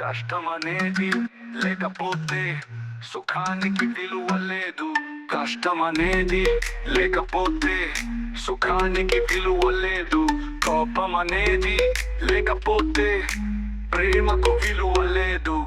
కష్టం అనేది లేకపోతే సుఖానికి విలువ లేదు కష్టం అనేది లేకపోతే సుఖానికి విలువ లేదు కోపం అనేది లేకపోతే ప్రేమకు విలువ లేదు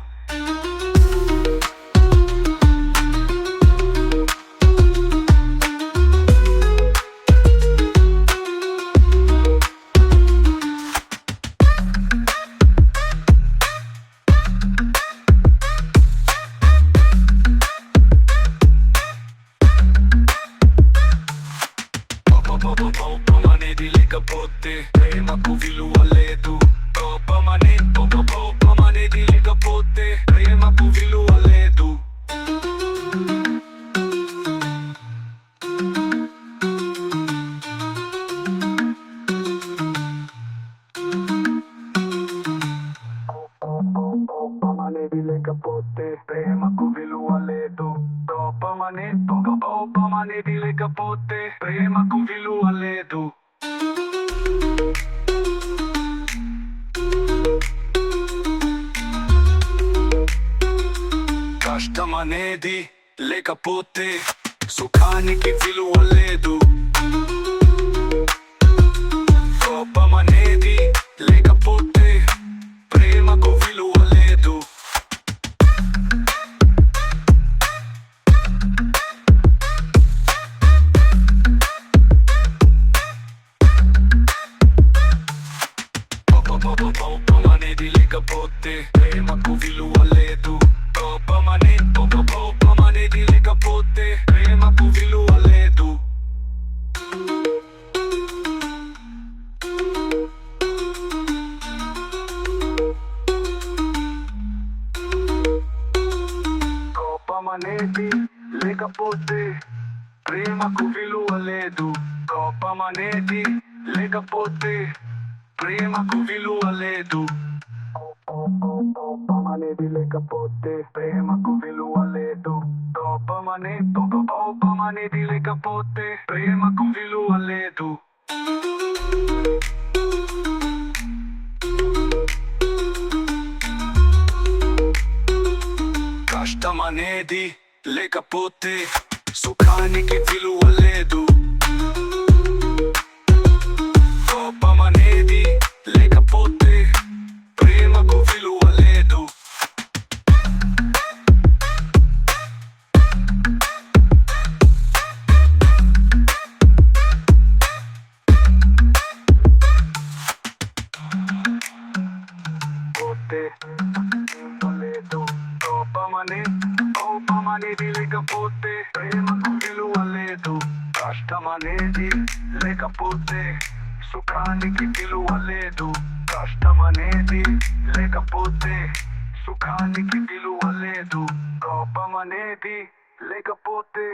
కోపం అనేది లేకపోతే ప్రేమకు విలువ లేదు. కోపం అనే కోపం అనేది లేకపోతే ప్రేమకు విలువ లేదు. అనేది లేకపోతే dolgo pa obama ne bile kapote, prejema konvilu aledu. Kašta manedi, le kapote, so kaniki vilu aledu. ప్రేమకు విలువ లేదు కోపం అనే కోపం అనేది లేకపోతే ప్రేమకు విలువ లేదు కోపం అనేది లేకపోతే ప్రేమకు విలువ లేదు కోపం అనేది లేకపోతే ప్రేమకు విలువ లేదు oh. అనేది లేకపోతే ప్రేమకు విలువ లేదు కోపం అనే కోపం అనేది లేకపోతే ప్రేమకు విలువ లేదు కష్టం అనేది లేకపోతే సుఖానికి విలువ లేదు పోతే లేదు కోపం అనే లేకపోతే ప్రేమకు విలువ లేదు కష్టం అనేది లేకపోతే సుఖానికి విలువ లేదు కష్టం అనేది లేకపోతే సుఖానికి విలువ లేదు కోపం అనేది లేకపోతే